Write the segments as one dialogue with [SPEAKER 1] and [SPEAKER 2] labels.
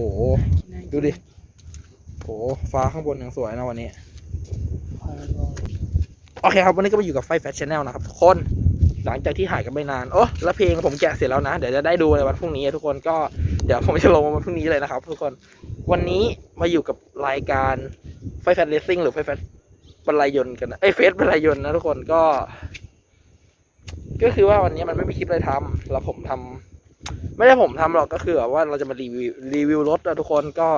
[SPEAKER 1] โอ้โห ดูดิโหฟ้าข้างบนยังสวยนะวันนี้ โอเคครับ วันนี้ก็มาอยู่กับไฟแฟชั่นแนลนะครับทุกคน หลังจากที่หายกันไปนาน โอ้แล้วเพลงผมแกะเสร็จแล้วนะ เดี๋ยวจะได้ดูในวันพรุ่งนี้ทุกคนก็เดี๋ยวผมจะลงวันพรุ่งนี้เลยนะครับ ทุกคน วันนี้มาอยู่กับรายการไฟแฟนเลสซิ่งหรือไฟแฟนบรรลัยยนต์กันนะเอ้ยเฟสบรรลัยยนต์นะทุกคนก็ ก็คือว่าวันนี้มันไม่มีคลิปอะไรทำแล้วผมทำ ไม่ได้ผมทำหรอกก็คือแบบว่าเราจะมารีวิวรีวิวรถนะทุกคนก็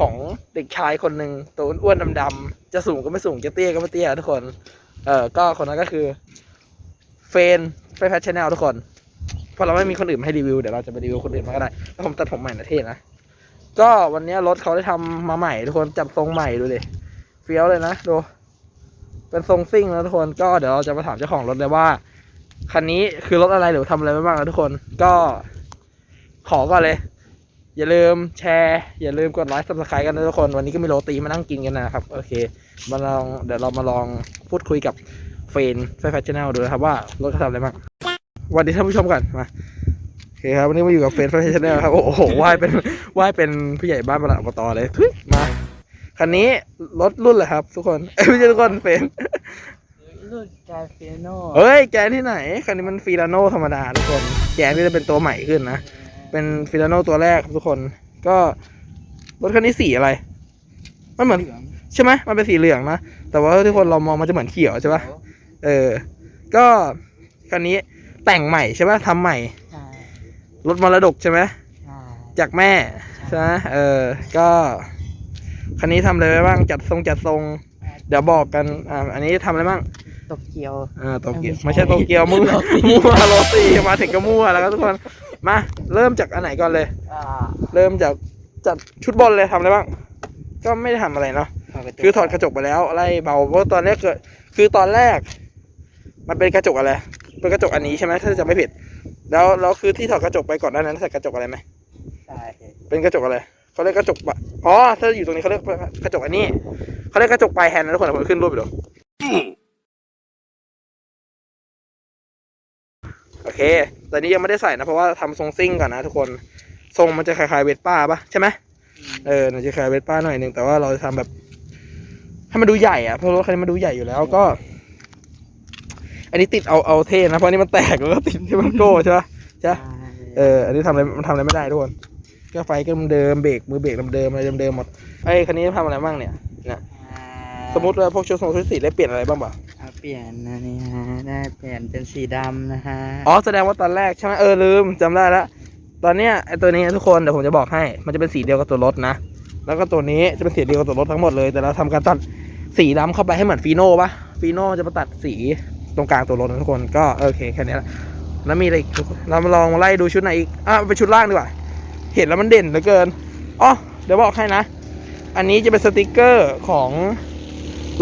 [SPEAKER 1] ของเด็กชายคนหนึ่งตัวอ้วนๆดำๆจะสูงก็ไม่สูงจะเตี้ยก็ไม่เตี้ยทุกคน เออก็คนนั้นก็คือ เฟนไฟแฟชั่นแนลทุกคนเพราะเราไม่มีคนอื่นมาให้รีวิวเดี๋ยวเราจะไปรีวิวคนอื่นมาก็ได้แล้วผมตัดผมใหม่นะเท่นะก็วันนี้รถเขาได้ทำมาใหม่ทุกคนจับทรงใหม่ดูดิเฟี้ยวเลยนะดูเป็นทรงซิ่งนะทุกคนก็เดี๋ยวเราจะมาถามเจ้าของรถเลยว่าคันนี้คือรถอะไรหรือทำอะไรไปบ้างนะทุกคน ก็ ขอก่อนเลย อย่าลืมแชร์ อย่าลืมกดไลค์ซับสไครต์กันนะทุกคน วันนี้ก็มีโรตีมานั่งกินกันนะครับ โอเค มาลองเดี๋ยวเรามาลองพูดคุยกับเฟนไฟแฟชั่นแนลดูนะครับว่ารถเขาทำอะไรบ้างสวัสดีท่านผู้ชมกันมาโอเคครับวันนี้มาอยู่กับเฟนไฟแฟชั่นแนลครับ โอ้โหว่ายเป็นว่ายเป็นผู้ใหญ่บ้านประหลัดอบตเลยทุยมาคันนี้รถรุ่นเลยครับ ทุกคนเอ้ยไม่ใช่ทุกคนเฟน
[SPEAKER 2] รุ่นกาเฟโน
[SPEAKER 1] เฮ้ยแกนที่ไหนคันนี้มันฟิลาโนธรรมดาทุกคนแกนที่จะเป็นตัวใหม่ขึ้นนะ เป็นฟิลาโนตัวแรกครับทุกคน ก็รถคันนี้สีอะไร มันเหมือนใช่ไหมมันเป็นสีเหลืองนะ แต่ว่าทุกคนเรามองมันจะเหมือนเขียวใช่ปะเออ ก็คันนี้แต่งใหม่ใช่ปะทำใหม่
[SPEAKER 2] ใช่
[SPEAKER 1] รถมรดกใช่ไหม
[SPEAKER 2] ใช่
[SPEAKER 1] จากแม่ใช่ไหมเออ ก็คันนี้ทำอะไรไปบ้าง จัดทรงจัดทรง เดี๋ยวบอกกัน อ่า อันนี้ทำอะไรบ้าง
[SPEAKER 2] ตกเกียว
[SPEAKER 1] อ่า โตเกียว
[SPEAKER 2] ไม่
[SPEAKER 1] ไม่
[SPEAKER 2] ใช่
[SPEAKER 1] ใช่โตเกียว มั่วมั่วโรตีมาถึงก็มั่วแล้วครับทุกคน มา เริ่มจากอันไหนก่อนเลย
[SPEAKER 2] อ่า
[SPEAKER 1] เริ่มจากจัดชุดบอลเลยทำอะไรบ้าง ก็ไม่ได้ทำอะไรเนาะ คือถอดกระจกไปแล้วไล่เบา เพราะตอนแรกเกิด คือตอนแรก มันเป็นกระจกอะไร เป็นกระจกอันนี้ใช่ไหมถ้าจะไม่ผิด แล้วแล้วคือที่ถอดกระจกไปก่อนหน้านั้นใส่กระจกอะไรไหม
[SPEAKER 2] ใช่
[SPEAKER 1] เป็นกระจกอะไรเขาเรียกกระจกปะอ๋อ ถ้าอยู่ตรงนี้เขาเรียกกระจกอันนี้ เขาเรียกกระจกปลายแฮนด์นะทุกคนผมขึ้นรูปไปดู โอเคแต่นี้ยังไม่ได้ใส่นะ เพราะว่าทำทรงซิ่งก่อนนะทุกคน ทรงมันจะคล้ายๆเวสป้าปะใช่ไหมเออมันจะคล้ายเวสป้าหน่อยหนึ่งแต่ว่าเราจะทำแบบ ให้มันดูใหญ่อะเพราะรถคันนี้มันดูใหญ่อยู่แล้วก็ อันนี้ติดเอาเอาเท่นะ เพราะอันนี้มันแตกแล้วก็ติดที่มันโก้ใช่ปะใช่เออ อันนี้ทำอะไรมันทำอะไรไม่ได้ทุกคนก็ไฟก็เดิมๆเบรกมือเบรกเดิมๆอะไรเดิมๆหมดไอ้คันนี้ทำอะไรบ้างเนี่ยสมมติว่าพวกชุดทรงชุดสีได้เปลี่ยนอะไรบ้างปะ
[SPEAKER 2] เปลี่ยนนะนี่ฮะได้เปลี่ยนเป็นสีดำนะฮะ
[SPEAKER 1] อ๋อแสดงว่าตอนแรกใช่ไหมเออลืมจำได้ละตอนเนี้ยไอตัวนี้ทุกคนเดี๋ยวผมจะบอกให้ มันจะเป็นสีเดียวกับตัวรถนะ แล้วก็ตัวนี้จะเป็นสีเดียวกับตัวรถทั้งหมดเลย แต่เราทำการตัดสีดำเข้าไปให้เหมือนฟีโน่ปะฟีโน่จะมาตัดสีตรงกลางตัวรถนะทุกคนก็โอเคแค่นี้ละแล้วมีอะไรอีกทุกคนเรามาลองไล่ดูชุดไหนอีกอะเป็นชุดล่างดีกว่า เห็นแล้วมันเด่นเหลือเกินอ๋อเดี๋ยวบอกให้นะ อันนี้จะเป็นสติกเกอร์ของ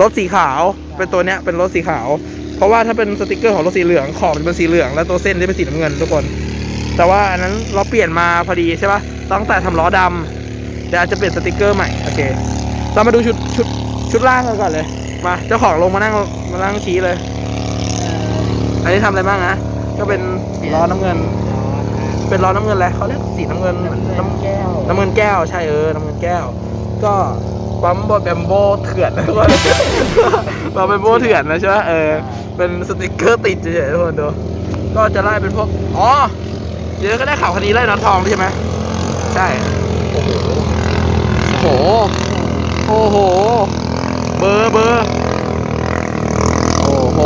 [SPEAKER 1] รถสีขาว เป็นตัวเนี้ยเป็นรถสีขาว เพราะว่าถ้าเป็นสติกเกอร์ของรถสีเหลืองขอบเป็นสีเหลือง แล้วตัวเส้นจะเป็นสีน้ำเงินทุกคน แต่ว่าอันนั้นเราเปลี่ยนมาพอดีใช่ปะตั้งแต่ทำล้อดำเดี๋ยวอาจจะเปลี่ยนสติกเกอร์ใหม่โอเคเรามาดูชุดชุดชุดล่างกันก่อนเลยมาเจ้าของลงมานั่งมานั่งชี้เลยอันนี้ทำอะไรบ้างนะก็เป็นล้อน้ำเงิน เป็นล้อน้ำเงินแหละเขาเรียกสีน้ำเงินน้ำ
[SPEAKER 2] แก้ว
[SPEAKER 1] น้ำเงินแก้วใช่เออน้ำเงินแก้ว ก็ปั๊มบอแบมโบเถื่อนนะทุกคน ปั๊มแบมโบเถื่อนนะใช่ไหมเออ เป็นสติกเกอร์ติดเฉยๆทุกคนดู ก็จะไล่เป็นพวก อ๋อ เดี๋ยวก็ได้ข่าวคดีไล่นอตทองใช่ไหม ใช่โอ้โหโอ้โห โอ้โห เบอร์เบอร์ โอ้โห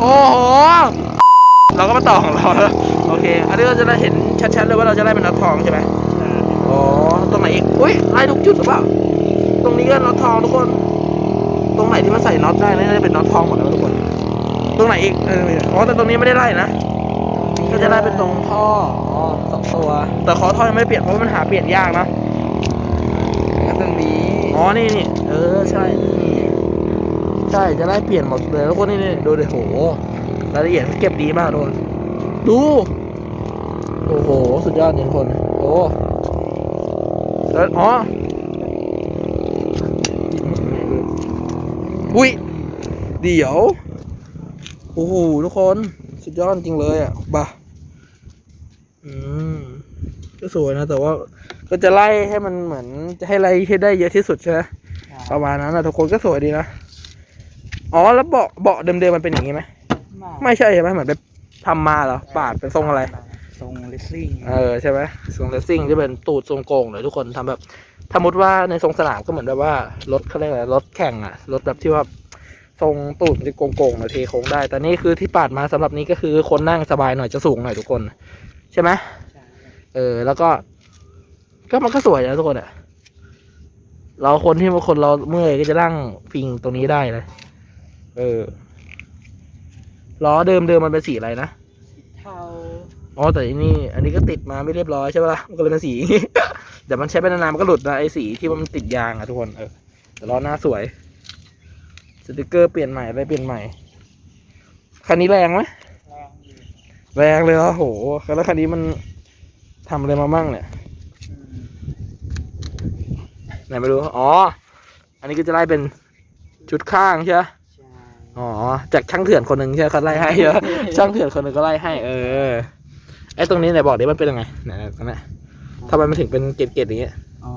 [SPEAKER 1] โอ้โห เราก็มาต่อของเราแล้วโอเค อันนี้เราจะได้เห็นชัดๆเลยว่าเราจะไล่เป็นนอตทองใช่ไหมอ๋อ ตรงไหนอีก อุ้ยไล่ทุกจุดหรือเปล่า ตรงนี้ก็นอตทองทุกคน ตรงไหนที่มันใส่น็อตได้น่าจะเป็นน็อตทองหมดแล้วทุกคน ตรงไหนอีกเอออ๋อแต่ตรงนี้ไม่ได้ไล่นะ ก็จะไล่เป็นตรงท่อ
[SPEAKER 2] อ๋อสองตัว
[SPEAKER 1] แต่ขอท่อยังไม่ได้เปลี่ยนเพราะว่ามันหาเปลี่ยนยากนะ
[SPEAKER 2] แล้วตรงนี้
[SPEAKER 1] อ๋อนี่นี่เออใช่นี่ใช่จะไล่เปลี่ยนหมดเลยทุกคนนี่นี่ดูดิโหรายละเอียดเก็บดีมากทุกคนดูโอ้โห สุดยอดจริงทุกคนโอ้แล้วอ๋อ อุ้ยเดี๋ยว โอ้โหทุกคน สุดยอดจริงเลยอะบ่าอืมก็สวยนะ แต่ว่าก็ก็จะไล่ให้มันเหมือน จะให้ไล่ให้ได้เยอะที่สุดใช่ไหมประมาณนั้นนะทุกคนก็สวยดีนะ อ๋อแล้วเบาะเบาะเดิมๆมันเป็นอย่างนี้ไหมไม่ใช่ใช่ไหมเหมือนไปทำมาเหรอปาดเป็นทรงอะไร
[SPEAKER 2] ทรงเลสซิ่ง
[SPEAKER 1] เออใช่ไหมทรงเลสซิ่งจะเป็นตูดทรงโกงเลยทุกคนทำแบบสมมติว่าในทรงสนามก็เหมือนแบบว่ารถเขาเรียกอะไรรถแข่งอะรถแบบที่ว่าทรงตูดมันจะโกงๆหน่อยเทโค้งได้ แต่นี่คือที่ปาดมาสำหรับนี้ก็คือคนนั่งสบายหน่อยจะสูงหน่อยทุกคน ใช่ไหมเออ แล้วก็ ก็มันก็สวยนะทุกคนอะเราคนที่บางคนเราเมื่อยก็จะนั่งพิงตรงนี้ได้เลย เออล้อเดิมเดิมมันเป็นสีอะไรนะ
[SPEAKER 2] เทา
[SPEAKER 1] อ๋อแต่อันนี่อันนี้ก็ติดมาไม่เรียบร้อยใช่ปะล่ะมันก็เลยเป็นสีเดี๋ยวมันใช้ไปนานๆมันก็หลุดนะไอ้สีที่มันติดยางอะทุกคนเออแต่ล้อหน้าสวยสติกเกอร์เปลี่ยนใหม่อะไรเปลี่ยนใหม่คันนี้แรงไหม
[SPEAKER 2] แรงอยู่
[SPEAKER 1] แรงเลยเหรอโหแล้วคันนี้มันทำอะไรมามั่งเนี่ย
[SPEAKER 2] อืม
[SPEAKER 1] ไหนไม่รู้อ๋อ อันนี้ก็จะไล่เป็นชุดข้างใช่ไหม
[SPEAKER 2] ใช่
[SPEAKER 1] อ๋อ จากช่างเถื่อนคนหนึ่งใช่ไหมเขาไล่ให้เยอะช่างเถื่อนคนหนึ่งก็ไล่ให้ เออ ไอ้ตรงนี้ไหนบอกดิมันเป็นยังไงไหนตรงนี้ทำไมมันถึงเป็นเกล็ดๆอย่างเงี้ย
[SPEAKER 2] อ๋อ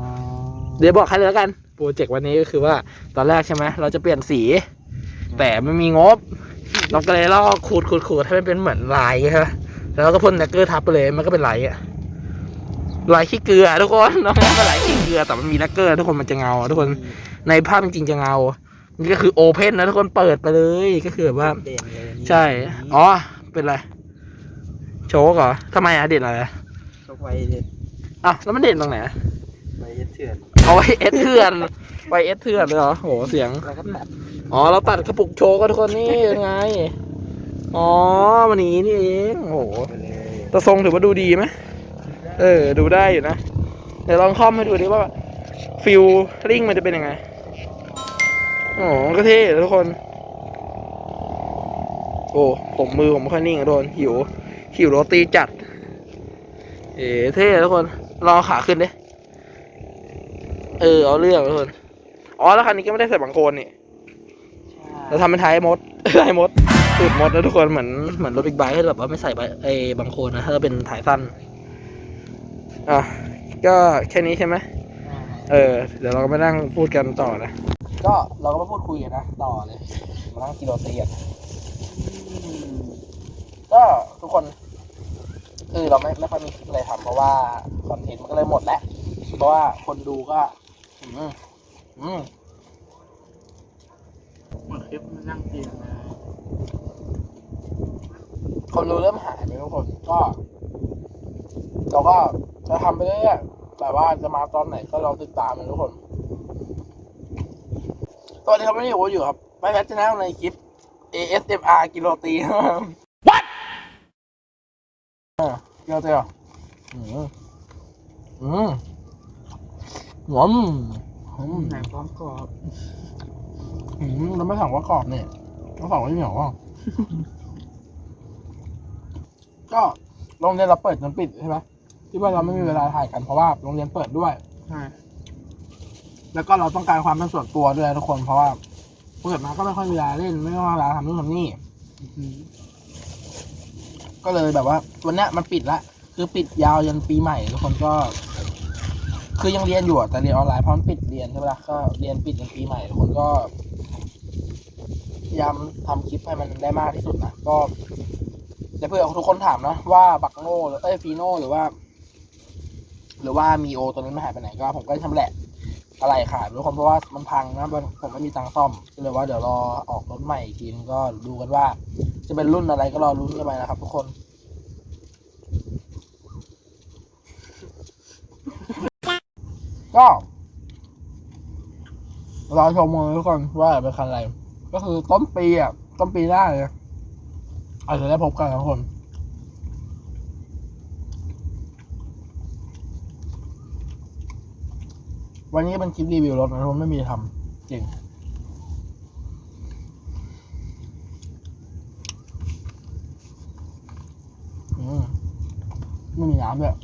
[SPEAKER 1] เดี๋ยวบอกให้เลยแล้วกันโปรเจกต์วันนี้ก็คือว่าตอนแรกใช่ไหมเราจะเปลี่ยนสี แต่ไม่มีงบ เราก็เลยลอกขูดขูดขูดให้มันเป็นเหมือนลายใช่ไหมแล้วเราก็พ่นแนกเกอร์ทับไปเลยมันก็เป็นลายอะลายขี้เกลือทุกคนน้องมันลายขี้เกลือแต่มันมีแนกเกอร์ทุกคนมันจะเงา ทุกคนในภาพจริงๆจะเงานี่ก็คือโอเพนนะทุกคนเปิดไปเลยก็คือแบบว่า
[SPEAKER 2] เด่นเลยนี่
[SPEAKER 1] ใช่ อ๋อเป็นไร โชกเหรอทำไมอะเด่นอะไรอะ
[SPEAKER 2] ชกไว้เด็ด
[SPEAKER 1] อ้าวแล้วมันเด่นตรงไหนอะ
[SPEAKER 2] ไว้เถื่อน
[SPEAKER 1] เอาไว้เอสเถื่อนไว้เอสเถื่อนเลยเหรอโหเสียง
[SPEAKER 2] แล้วก็ตัด
[SPEAKER 1] อ๋อเราตัดกระปุกโชว์กันทุกคนนี่ยังไง อ๋อมันอย่างนี้นี่เองโอ้โห
[SPEAKER 2] ไปเลย
[SPEAKER 1] แต่ทรงถือว่าดูดีไหมเออ ดูได้อยู่นะ เดี๋ยวลองคอมให้ดูดิว่าฟิลลิ่งมันจะเป็นยังไงอ๋อก็เท่ทุกคน โอ้ผมมือผมไม่ค่อยนิ่งอะโดนหิว หิวโรตีจัด เอ๋เท่ทุกคนลองขาขึ้นดิเออ เอาเรื่องทุกคน อ๋อ แล้วคันนี้ก็ไม่ได้ใส่บังโคลนนี่เราทำเป็นท้ายมดท้ายมดตูดมดนะทุกคน เหมือน เหมือนรถบิ๊กไบค์ที่แบบว่าไม่ใส่ใบไอ้บางโคนนะ ถ้าเป็นถ่ายสั้น อะ ก็แค่นี้ใช่ไหมเออ เดี๋ยวเราก็มานั่งพูดกันต่อนะ ก็เราก็มาพูดคุยกันนะ ต่อเลย มานั่งกินโรตีกันก็ทุกคน คือเราไม่ไม่ค่อยมีคลิปอะไรทำเพราะว่าคอนเทนต์มันก็เลยหมดแล้วเพราะว่าคนดูก็ อืมอืม
[SPEAKER 2] เหมือนคลิปมันนั่งกินนะ
[SPEAKER 1] คนรู้เริ่มหายไปทุกคนก็เราก็จะทำไปเรื่อยๆแต่ว่าจะมาตอนไหนก็ลองติดตามนะทุกคนตอนนี้เขาไม่ได้อยู่อยู่ครับไม่แพ้จะแนลในคลิป ASMR กิโลตี What กิโลตีเหรออืมอืมหวานอืม
[SPEAKER 2] หนังพร้อมกรอบ
[SPEAKER 1] อืมเราไม่สั่งว่ากรอบเนี่ยเราสั่งว่าเหนียวอะ ก็โรงเรียนเราเปิดจนปิดใช่ไหมที่ว่าเราไม่มีเวลาถ่ายกันเพราะว่าโรงเรียนเปิดด้วย
[SPEAKER 2] ใช่
[SPEAKER 1] แล้วก็เราต้องการความเป็นส่วนตัวด้วยทุกคนเพราะว่าเปิดมาก็ไม่ค่อยมีเวลาเล่นไม่ค่อยมีเวลาทำนู่นทำนี่ ก็เลยแบบว่าวันเนี้ยมันปิดละคือปิดยาวยันปีใหม่ทุกคนก็ คือยังเรียนอยู่อะแต่เรียนออนไลน์เพราะมันปิดเรียนใช่ไหมล่ะก็เรียนปิดยันปีใหม่ทุกคนก็พยายามทำคลิปให้มันได้มากที่สุดนะก็จะเพื่อทุกคนถามนะว่าบักโน่หรือเอ้ยฟีโน่หรือว่า หรือว่ามีโอตัวนี้ไม่หายไปไหนก็ผมก็ชำแหละ อะไรขายทุกคนเพราะว่ามันพังนะผมไม่มีตังค์ซ่อมก็เลยว่าเดี๋ยวรอออกรถใหม่อีกทีนก็ดูกันว่า จะเป็นรุ่นอะไรก็รอรุ้นกันไปนะครับ ทุกคนก็รอชมกันทุกคนว่าเป็นคันอะไร ก็คือต้นปีอะต้นปีหน้าเลยอาจจะได้พบกันนะทุกคน วันนี้เป็นคลิปรีวิวรถนะทุกคนไม่มีทำจริงอืมไม่มีน้ำด้วย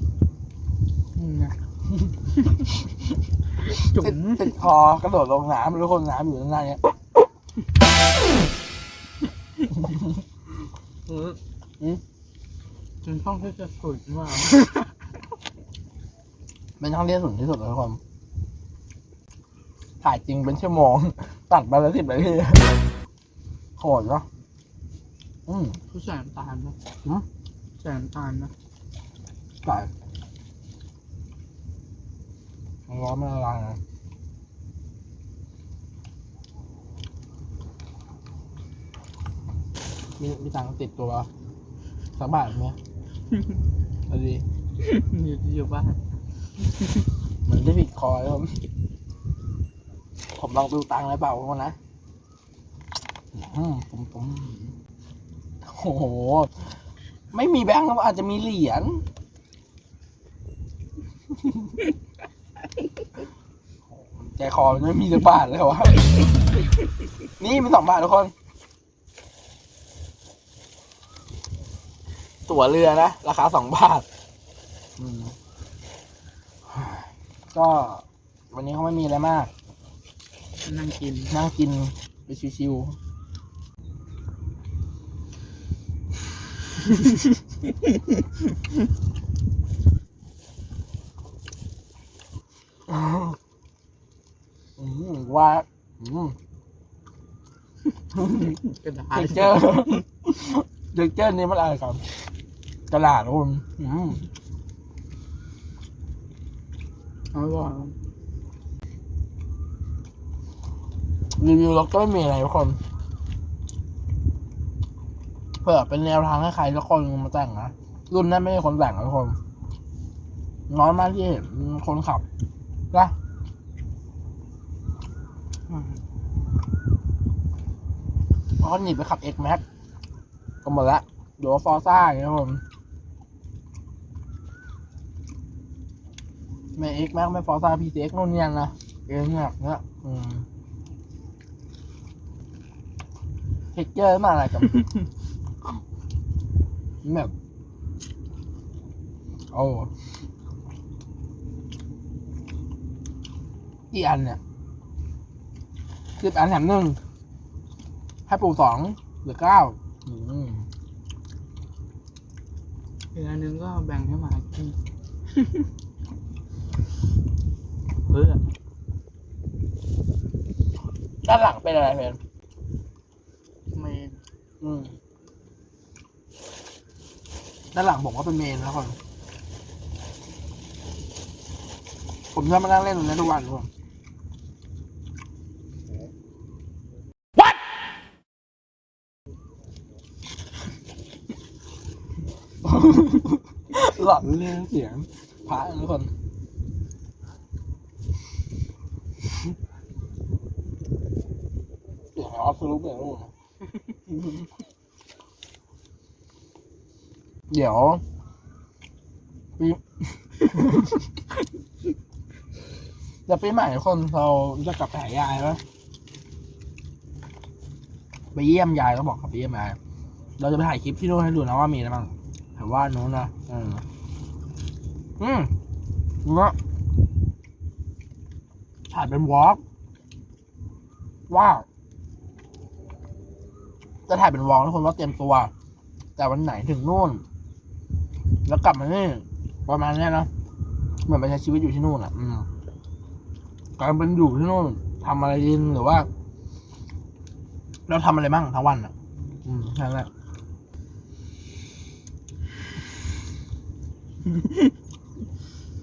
[SPEAKER 2] อืมนะจุ๋
[SPEAKER 1] ติด
[SPEAKER 2] ม
[SPEAKER 1] ติดคอกระโดดลงน้ำแล้วคนน้ำอยู่ข้างหน้าเนี้ยอืมอืม
[SPEAKER 2] จนต้องที่จะสุดมาก
[SPEAKER 1] เป็นช่องที่สุดที่สุดเลยทุกคน ถ่ายจริงเป็นชั่วโมง ตัดไปแล้วสิบนาทีโหดเนาะอืม
[SPEAKER 2] ผู้ใส่น้ำตาลนะ
[SPEAKER 1] หืม
[SPEAKER 2] ใส่น้ำตาลนะ
[SPEAKER 1] ใส่ร้อนไม่ละลายนะมีมีตังค์ติดตัวสักบาทไหมเอาดี
[SPEAKER 2] อยู่อยู่บ้าน
[SPEAKER 1] เหมือนได้ผิดคอเลยผม ผมลองดูตังค์เลยเปล่าคนะผมผมโอ้โห ไม่มีแบงค์ครับอาจจะมีเหรียญใจคอมันไม่มีสักบาทเลยวะ นี่มีสองบาททุกคน ตั๋วเรือนะ ราคาสองบาท ก็วันนี้เขาไม่มีอะไรมาก
[SPEAKER 2] นั่งกิน
[SPEAKER 1] นั่งกินไปชิวๆอืมว่าอืม
[SPEAKER 2] กระดา
[SPEAKER 1] เท
[SPEAKER 2] ษ
[SPEAKER 1] คเจอร์เทคเจอร์นี่มันอะไรครับกระดาษคุณอืม
[SPEAKER 2] เอาไว้ก่อน
[SPEAKER 1] รีวิวล็อกก็ไม่มีอะไรทุกคนเผื่อเป็นแนวทางให้ใครสักคนมาแต่งนะรุ่นนั้นไม่ใช่คนแต่งนะทุกคน น้อยมากที่เห็นคนขับนะอืมเพราะเขาหนีไปขับ X Max ก็หมดละเดี๋ยวฟอร์ซ่าอย่างเงี้ยครับผมไม่ X Max ไม่ฟอร์ซ่า PCX นู่นนี่นั่นะเองเนี่ยเนี่ยอืม เทคเจอร์มาอะไรกันแบบโอ้กี่อันเนี่ยสิบอันแถมหนึ่งให้ปู่สองหรือเก้าอืม
[SPEAKER 2] อีกอันหนึงก็แบ่งให้หมากิน เพื่อ
[SPEAKER 1] ด้านหลังเป็นอะไรเพน
[SPEAKER 2] เมน
[SPEAKER 1] อืมด้านหลังบอกว่าเป็นเมนแล้วก่อนผมชอบมานั่งเล่นตรงนี้ทุกวันทุกคนหลอนเรื่องเสียงพระทุกคนเสียงออฟสรุปเลยทุกคน เดี๋ยวปีจะปีใหม่คนเราจะกลับไปหายายไหมไปเยี่ยมยายก็บอกกับไปเยี่ยมยาย เราจะไปถ่ายคลิปที่นู่นให้ดูนะว่ามีอะไรบ้างแต่ว่านู้นนะอืมอืมเนาะถ่ายเป็นวอล์กว้าว จะถ่ายเป็นวอลทุกคนว่าเตรียมตัว แต่วันไหนถึงนู่น แล้วกลับมานี่ประมาณนี้นะเหมือนไปใช้ชีวิตอยู่ที่นู่นอะ อืมการเป็นอยู่ที่นู่นทำอะไรกินหรือว่า เราทำอะไรบ้างทั้งวันอะ อืมแค่นั้นแหละ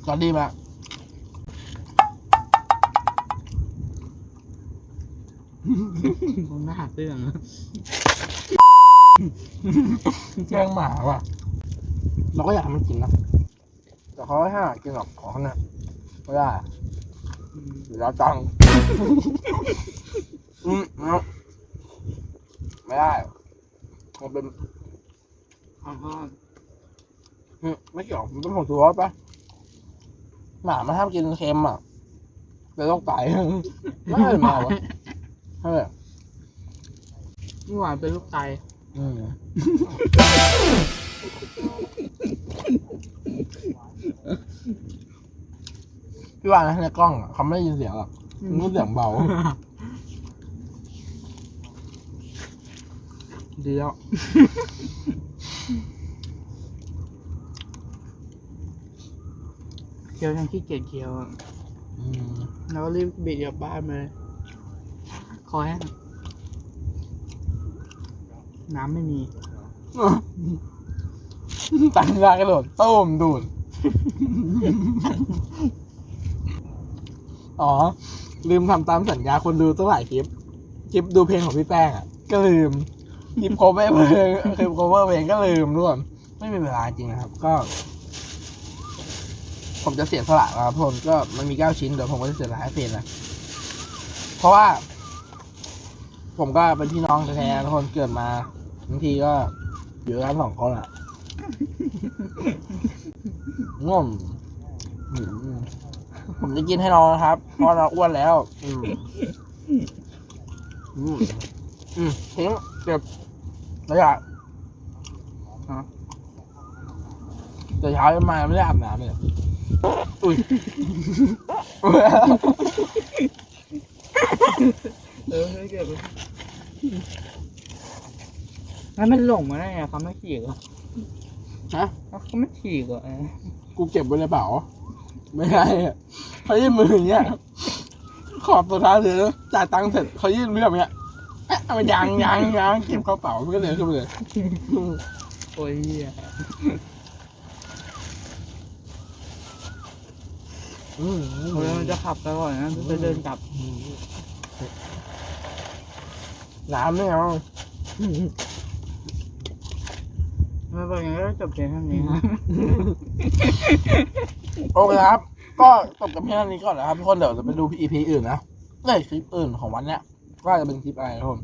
[SPEAKER 1] ก็ดีมาก
[SPEAKER 2] ผมหน้าเตื้อง
[SPEAKER 1] แจ้งหมาว่ะ เราก็อยากให้มันกินนะแต่เขาไม่ให้กินหรอกของเขาเนี่ยไม่ได้เดี๋ยวเราตังอืมไม่ไม่ได้มันเป็น
[SPEAKER 2] อื
[SPEAKER 1] มไม่เกี่ยวมันเป็นผงชูรสปะหมามันห้ามกินเค็มอะเป็นโรคไตไม่ใช่หมาวะใช่ไหม
[SPEAKER 2] เมื่อวานเป็นลูกไต
[SPEAKER 1] อืมพี่ว่านะในกล้องอะเขาไม่ได้ยินเสียงหรอกมันเสียงเบา
[SPEAKER 2] เดียว
[SPEAKER 1] ก
[SPEAKER 2] เคี้ยวยังขี้เกียจเคี้ยวอะ
[SPEAKER 1] อืม
[SPEAKER 2] แล้วก็รีบบิดกลับบ้านมาเลยคอแห้ง น้ำไม่มี
[SPEAKER 1] ตังยากระโดดต้มดูด อ๋อ ลืมทำตามสัญญาคนดูตั้งหลายคลิป คลิปดูเพลงของพี่แป้งอะ ก็ลืมคลิปโคเวอร์เพลงคลิปโคเวอร์เพลงก็ลืมทุกคนไม่มีเวลาจริงนะครับ ก็ ผมจะเสียสละนะครับทุกคนก็มันมีเก้าชิ้นเดี๋ยวผมก็จะเสียสละให้เพลงนะเพราะว่า ผมก็เป็นพี่น้องแท้ๆทุกคนเกิดมา บางทีก็อยู่ด้วยกันสองคนอะง่วงอืมผมจะกินให้น้องนะครับเพราะเราอ้วนแล้ว อืมอืมอืมทิ้งเก็บระยะแต่เช้าจะมาไม่ได้อาบน้ำเลยอุ้ย
[SPEAKER 2] เออไม่เก็บ แล้วมันหลงมาได้ไงเขาไม่ฉีกเหรอ
[SPEAKER 1] ฮะ
[SPEAKER 2] เขาไม่ฉีกเหรอ
[SPEAKER 1] กูเก็บไว้ในกระเป๋าไม่ได้อะเขายื่นมืออย่างเงี้ย ขอบตัวท้ายเลยแล้วจ่ายตังค์เสร็จเขายื่นมือแบบเนี้ยเอ๊ะเอาไปยางยางยางเก็บเข้ากระเป๋ามันก็เลยขึ้นไปเลย
[SPEAKER 2] โอ้ยเหี้ย
[SPEAKER 1] อืม
[SPEAKER 2] โอ้ยมันจะขับไปก่อนนะจะเดินกลับ
[SPEAKER 1] น้ำเนี่ยเอา
[SPEAKER 2] ไม่เป็นไรก็จบเพียงเท่านี้นะ
[SPEAKER 1] โอเคครับ ก็จบกับเพียงเท่านี้ก่อนนะครับทุกคนเดี๋ยวจะไปดู EP อื่นนะเอ้ยคลิปอื่นของวันเนี้ยว่าจะเป็นคลิปอะไรทุกคน